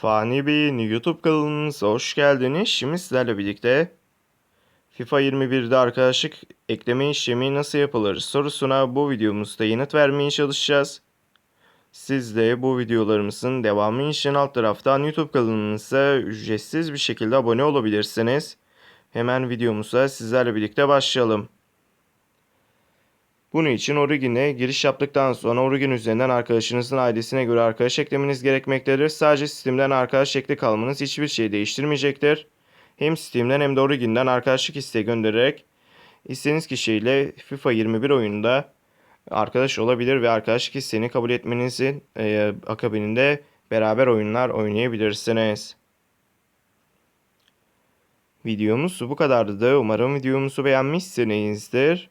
Fani Bey'in YouTube kanalınıza hoş geldiniz. Şimdi sizlerle birlikte FIFA 21'de arkadaşlık ekleme işlemi nasıl yapılır sorusuna bu videomuzda yanıt vermeye çalışacağız. Siz de bu videolarımızın devamı için alt taraftan YouTube kanalımıza ücretsiz bir şekilde abone olabilirsiniz. Hemen videomuza sizlerle birlikte başlayalım. Bunun için Origin'e giriş yaptıktan sonra Origin üzerinden arkadaşınızın aidesine göre arkadaş eklemeniz gerekmektedir. Sadece Steam'den arkadaş ekli kalmanız hiçbir şey değiştirmeyecektir. Hem Steam'den hem de Origin'den arkadaşlık isteği göndererek istediğiniz kişiyle FIFA 21 oyununda arkadaş olabilir ve arkadaşlık isteğini kabul etmenizin e, akabininde beraber oyunlar oynayabilirsiniz. Videomuz bu kadardı. Umarım videomuzu beğenmişsinizdir.